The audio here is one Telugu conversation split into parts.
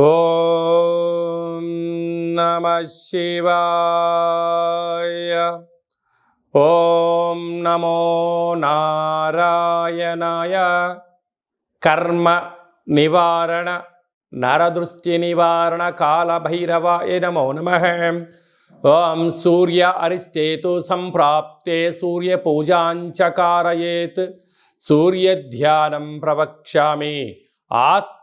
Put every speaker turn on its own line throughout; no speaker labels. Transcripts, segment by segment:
ఓం నమ శివాయ. ఓం నమో నారాయణాయ. కర్మ నివారణ నరదృష్టి నివారణ కాళభైరవాయ నమో నమ. ఓం సూర్య అరిష్టేతు సంప్రాప్తే సూర్యపూజాంచకారయేత్ సూర్యధ్యానం ప్రవక్ష్యామి. ఆత్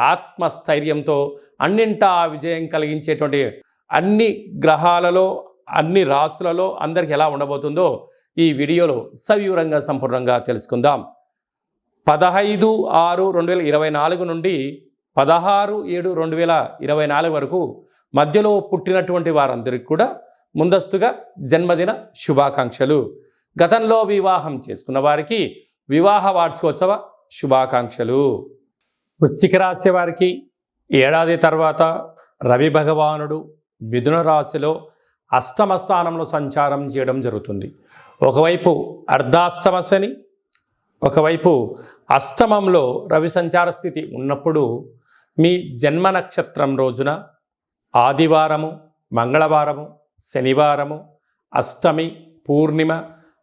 ఆత్మస్థైర్యంతో అన్నింటా విజయం కలిగించేటువంటి అన్ని గ్రహాలలో అన్ని రాసులలో అందరికీ ఎలా ఉండబోతుందో ఈ వీడియోలో సవివరంగా సంపూర్ణంగా తెలుసుకుందాం. పదహైదు ఆరు రెండు వేల ఇరవై నాలుగు నుండి పదహారు ఏడు రెండు వేల ఇరవై నాలుగు వరకు మధ్యలో పుట్టినటువంటి వారందరికీ కూడా ముందస్తుగా జన్మదిన శుభాకాంక్షలు. గతంలో వివాహం చేసుకున్న వారికి వివాహ వార్షికోత్సవ శుభాకాంక్షలు. వృశ్చిక రాశి వారికి ఏడాది తర్వాత రవి భగవానుడు మిథున రాశిలో అష్టమ స్థానంలో సంచారం చేయడం జరుగుతుంది. ఒకవైపు అర్ధాష్టమ శని ఒకవైపు అష్టమంలో రవి సంచార స్థితి ఉన్నప్పుడు మీ జన్మ నక్షత్రం రోజున ఆదివారము మంగళవారము శనివారము అష్టమి పూర్ణిమ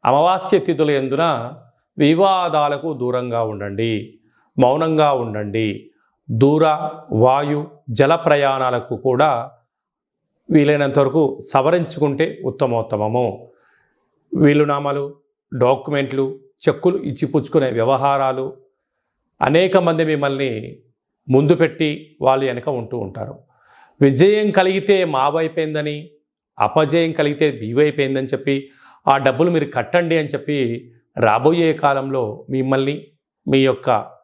అమావాస్య తిథుల ఎందున వివాదాలకు దూరంగా ఉండండి. మౌనంగా ఉండండి. దూర వాయు జల ప్రయాణాలకు కూడా వీలైనంత వరకు సవరించుకుంటే ఉత్తమోత్తమము. వీలునామాలు డాక్యుమెంట్లు చెక్కులు ఇచ్చిపుచ్చుకునే వ్యవహారాలు అనేక మంది మిమ్మల్ని ముందు పెట్టి వాళ్ళు వెనక ఉంటూ ఉంటారు. విజయం కలిగితే మావైపోయిందని అపజయం కలిగితే బీవైపోయిందని చెప్పి ఆ డబ్బులు మీరు కట్టండి అని చెప్పి రాబోయే కాలంలో మిమ్మల్ని మీ యొక్క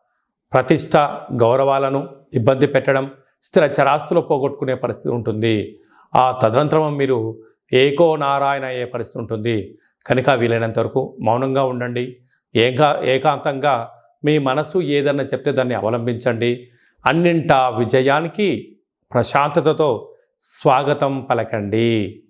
ప్రతిష్ట గౌరవాలను ఇబ్బంది పెట్టడం స్థిర చరాస్తులు పోగొట్టుకునే పరిస్థితి ఉంటుంది. ఆ తదనంతరం మీరు ఏకో నారాయణ అయ్యే పరిస్థితి ఉంటుంది. కనుక వీలైనంత వరకు మౌనంగా ఉండండి. ఏకా ఏకాంతంగా మీ మనసు ఏదన్నా చెప్తే దాన్ని అవలంబించండి. అన్నింటా విజయానికి ప్రశాంతతతో స్వాగతం పలకండి.